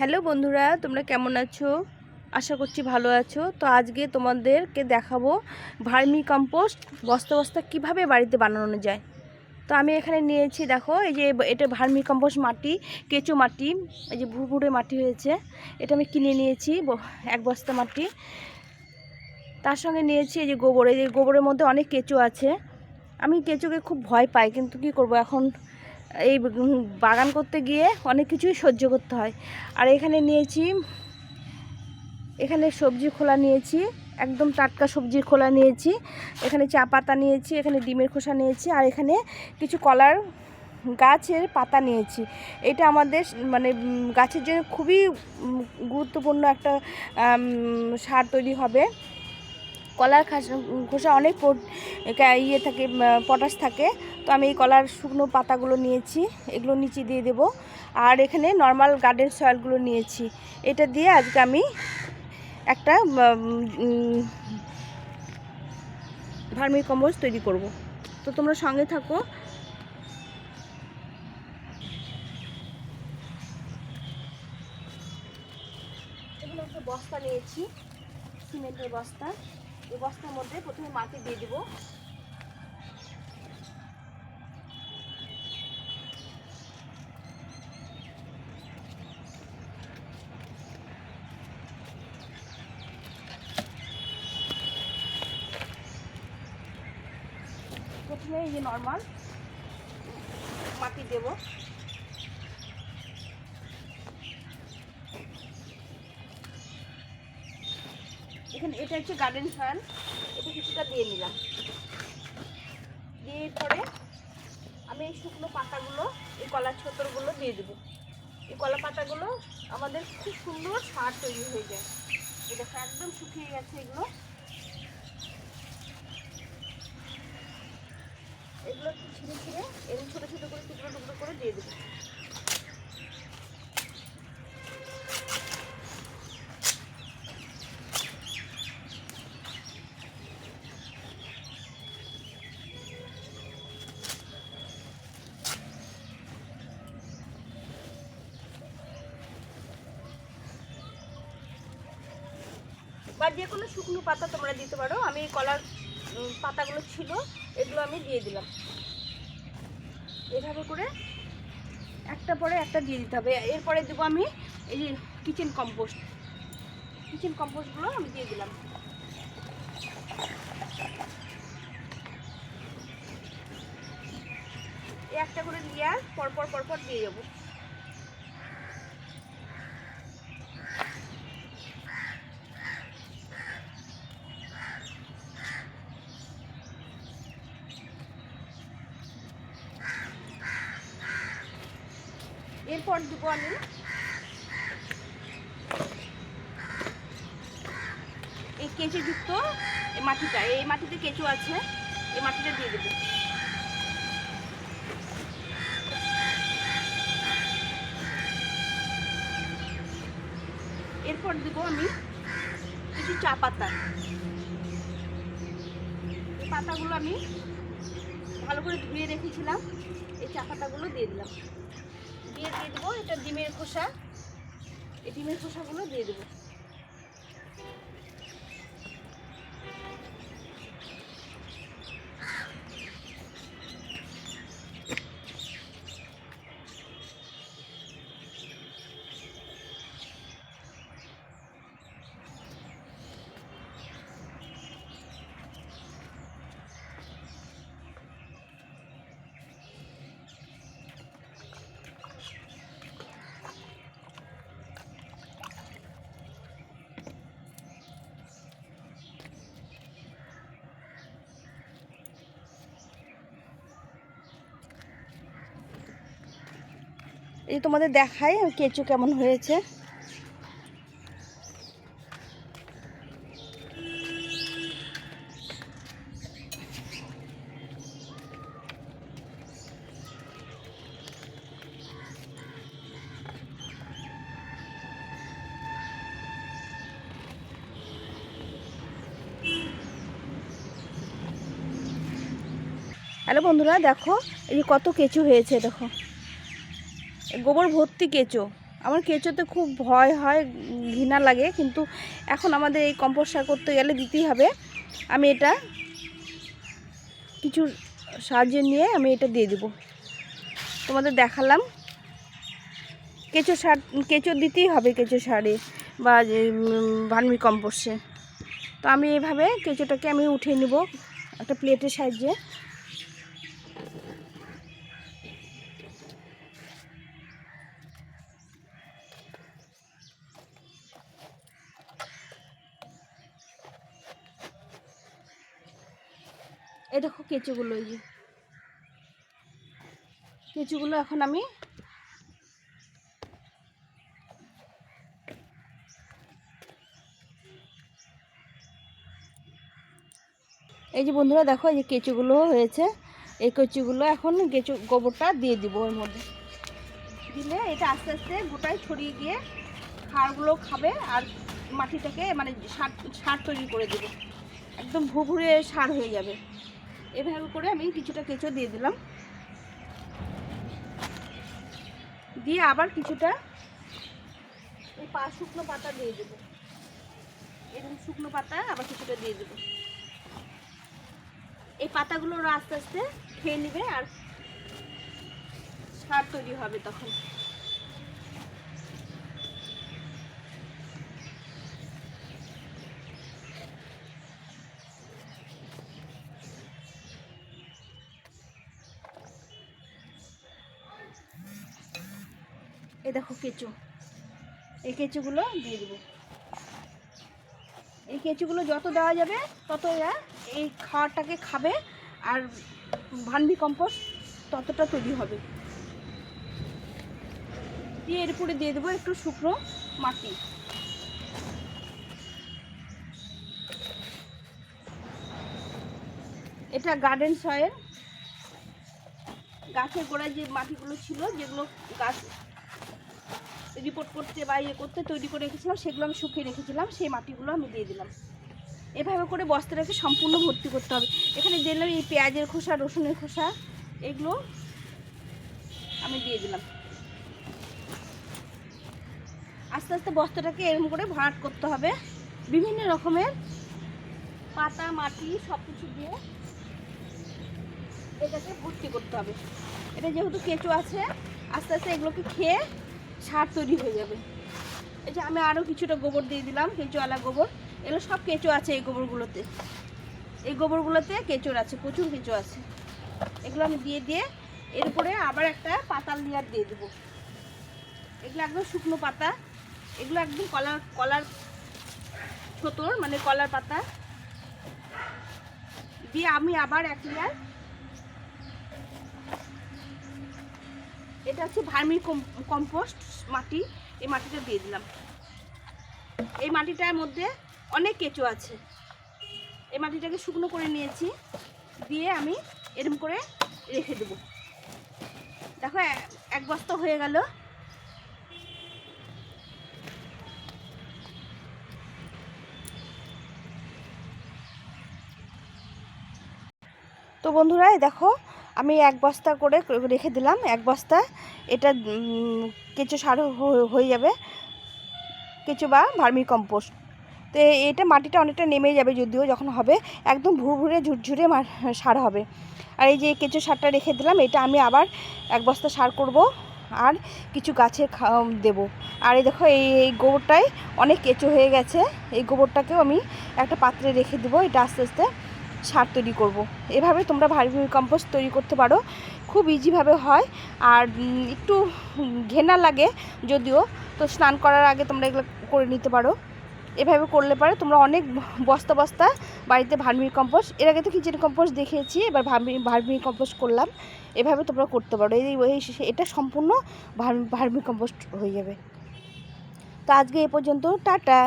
Hello বন্ধুরা, তোমরা কেমন আছো? আশা করছি ভালো আছো। তো আজকে তোমাদেরকে দেখাবো ভার্মি কম্পোস্ট বস্তা বস্তা কীভাবে বাড়িতে বানানো যায়। তো আমি এখানে নিয়েছি, দেখো, এই যে এটা ভার্মি কম্পোস্ট মাটি, কেঁচো মাটি, এই যে ভুরভুরে মাটি হয়েছে। এটা আমি কিনে নিয়েছি এক বস্তা মাটি। তার সঙ্গে নিয়েছি এই যে গোবর, এই যে গোবরের মধ্যে অনেক কেঁচো আছে। আমি কেঁচোকে খুব ভয় পাই, কিন্তু কি করব, এখন এই বাগান করতে গিয়ে অনেক কিছুই সহ্য করতে হয়। আর এখানে নিয়েছি, এখানে সবজি খোলা নিয়েছি, একদম টাটকা সবজির খোলা নিয়েছি। এখানে চা পাতা নিয়েছি, এখানে ডিমের খোসা নিয়েছি, আর এখানে কিছু কলার গাছের পাতা নিয়েছি। এটা আমাদের মানে গাছের জন্য খুবই গুরুত্বপূর্ণ একটা সার তৈরি হবে। কলার খাস- অনেক ইয়ে থাকে পটাশ থাকে। তো আমি এই কলার শুকনো পাতাগুলো নিয়েছি, এগুলো নিচে দিয়ে দেব। আর এখানে নর্মাল গার্ডেন সয়েলগুলো নিয়েছি। এটা দিয়ে আজকে আমি একটা ভার্মি কম্বোজ তৈরি করব। তো তোমরা সঙ্গে থাকো। বস্তা নিয়েছি, সিমেন্টের বস্তা। এই বস্তার মধ্যে প্রথমে মাটি দিয়ে দেবো। প্রথমে এই যে নর্মাল মাটি দেব। এখানে এটা হচ্ছে গার্ডেন ফ্যান এটা কিছুটা দিয়ে নিলাম। দিয়ে পরে আমি এই শুকনো পাতাগুলো, এই কলা ছতরগুলো দিয়ে দেবো। এই কলা পাতাগুলো আমাদের খুব সুন্দর সার তৈরি হয়ে যায়। এটা একদম শুকিয়ে গেছে এগুলো একটু ছিঁড়ে ছিঁড়ে এরকম ছোটো ছোটো করে টুকরো টুকরো করে দিয়ে দেবো বা যে কোনো শুকনো পাতা তোমরা দিতে পারো। আমি কলার পাতাগুলো ছিল, এগুলো আমি দিয়ে দিলাম। এভাবে করে একটা পরে একটা দিয়ে দিতে হবে। এরপরে দেবো আমি এই যে কিচেন কম্পোস্ট কিচেন কম্পোস্টগুলো আমি দিয়ে দিলাম। একটা করে লেয়ার পরপর পরপর দিয়ে যাব এরপর দেবো আমি। এই কেঁচোযুক্ত এই মাটিটা, এই মাটিতে কেঁচো আছে, এই মাটিটা দিয়ে দেবো। এরপর দেবো আমি কিছু চা পাতা। এই পাতাগুলো আমি ভালো করে ধুয়ে রেখেছিলাম, এই চা পাতাগুলো দিয়ে দিলাম। দিয়ে দিয়ে দেবো এটা ডিমের খোসা। এই ডিমের খোসাগুলো দিয়ে দেবো। এই তোমাদের দেখাই কেঁচো কেমন হয়েছে। হ্যালো বন্ধুরা দেখো এই কত কেঁচু হয়েছে দেখো। গোবর ভর্তি কেঁচো। আমার কেঁচোতে খুব ভয় হয়, ঘৃণা লাগে, কিন্তু এখন আমাদের এই কম্পোস্ট সার করতে গেলে দিতেই হবে। আমি এটা কিছু সাহায্য নিয়ে আমি এটা দিয়ে দেবো। তোমাদের দেখালাম। কেঁচো সার, কেঁচো দিতেই হবে কেঁচো সারে বা ভার্মি কম্পোস্টে। তো আমি এইভাবে কেঁচোটাকে আমি উঠিয়ে নেব একটা প্লেটের সাহায্যে। এই দেখো কেঁচোগুলো, এই যে। কেঁচোগুলো এখন আমি এই যে বন্ধুরা, দেখো এই যে কেঁচোগুলো হয়েছে। এই কেঁচোগুলো এখন কেঁচো গোবরটা দিয়ে দিব ওর মধ্যে। দিলে এটা আস্তে আস্তে গোটায় ছড়িয়ে গিয়ে সারগুলো খাবে আর মাটিটাকে মানে সার সার তৈরি করে দেবে। একদম ভুভুরে সার হয়ে যাবে। এভাবে করে আমি কিছুটা কেঁচো দিয়ে দিলাম। দিয়ে আবার কিছুটা এই পা শুকনো পাতা দিয়ে দেবো। এরকম শুকনো পাতা আবার কিছুটা দিয়ে দেবো। এই পাতাগুলো আস্তে আস্তে খেয়ে নেবে আর সার তৈরি হবে তখন। এই দেখো কেঁচো। এই কেঁচোগুলো দিয়ে দেবো। এই কেঁচোগুলো যত দেওয়া যাবে, তত এরা এই খাওয়ারটাকে খাবে আর ভান্ডি কম্পোস্ট ততটা তৈরি হবে। দিয়ে এর উপরে দিয়ে দেবো একটু শুকনো মাটি। এটা গার্ডেন সয়েল গাছের গোড়ায় যে মাটিগুলো ছিল, যেগুলো গাছ রিপোর্ট করতে বা ইয়ে করতে তৈরি করে রেখেছিলাম, সেগুলো আমি শুকিয়ে রেখেছিলাম, সেই মাটিগুলো আমি দিয়ে দিলাম। এভাবে করে বস্তাটাকে সম্পূর্ণ ভর্তি করতে হবে। এখানে দিলাম এই পেঁয়াজের খোসা, রসুনের খোসা, এগুলো আমি দিয়ে দিলাম। আস্তে আস্তে বস্তাটাকে এরকম করে ভরাট করতে হবে। বিভিন্ন রকমের পাতা, মাটি সব কিছু দিয়ে এটাকে ভর্তি করতে হবে। এটা যেহেতু কেঁচো আছে, আস্তে আস্তে এগুলোকে খেয়ে সার তৈরি হয়ে যাবে। এই যে আমি আরও কিছুটা গোবর দিয়ে দিলাম, কেঁচোওয়ালা গোবর। এগুলো সব কেঁচো আছে এই গোবরগুলোতে। এই গোবরগুলোতে কেঁচোর আছে, প্রচুর কেঁচো আছে। এগুলো আমি দিয়ে দিয়ে এরপরে আবার একটা পাতাল লেয়ার দিয়ে দেবো। এগুলো একদম শুকনো পাতা। এগুলো একদম কলার কলার ছোটোর মানে কলার পাতা। দিয়ে আমি আবার এক লেয়ার এটা হচ্ছে ভার্মি কম্পোস্ট মাটি। এই মাটিটা দিয়ে দিলাম। এই মাটিটার মধ্যে অনেক কেঁচো আছে। এই মাটিটাকে শুকনো করে নিয়েছি। দিয়ে আমি এরম করে রেখে দেবো। দেখো এক বস্তা হয়ে গেল। তো বন্ধুরা দেখো আমি এক বস্তা করে রেখে দিলাম, এক বস্তা। এটা কেঁচো সার হয়ে যাবে। কেঁচো বা ভার্মি কম্পোস্ট। তো এটা মাটিটা অনেকটা নেমে যাবে যদিও যখন হবে, একদম ভুরভুরে, ঝুরঝুরে সার হবে। আর এই যে কেঁচো সারটা রেখে দিলাম, এটা আমি আবার এক বস্তা সার করব আর কিছু গাছের খা- দেবো। আর এই দেখো, এই এই গোবরটাই অনেক কেঁচো হয়ে গেছে। এই গোবরটাকেও আমি একটা পাত্রে রেখে দেবো, এটা আস্তে আস্তে। সার তৈরি করব। এভাবে তোমরা ভার্মি কম্পোস্ট তৈরি করতে পারো। খুব ইজিভাবে হয়। আর একটু ঘেনা লাগে যদিও, তো স্নান করার আগে তোমরা এগুলো করে নিতে পারো। এভাবে করলে পারে তোমরা অনেক বস্তা বস্তা বাড়িতে ভার্মি কম্পোস্ট এর আগে তো কিচেন কম্পোস্ট দেখিয়েছি, এবার ভার্মি ভার্মি কম্পোস্ট করলাম। এভাবে তোমরা করতে পারো। এই এটা সম্পূর্ণ ভার্মি ভার্মি কম্পোস্ট হয়ে যাবে। তো আজকে এ পর্যন্ত, টাটা!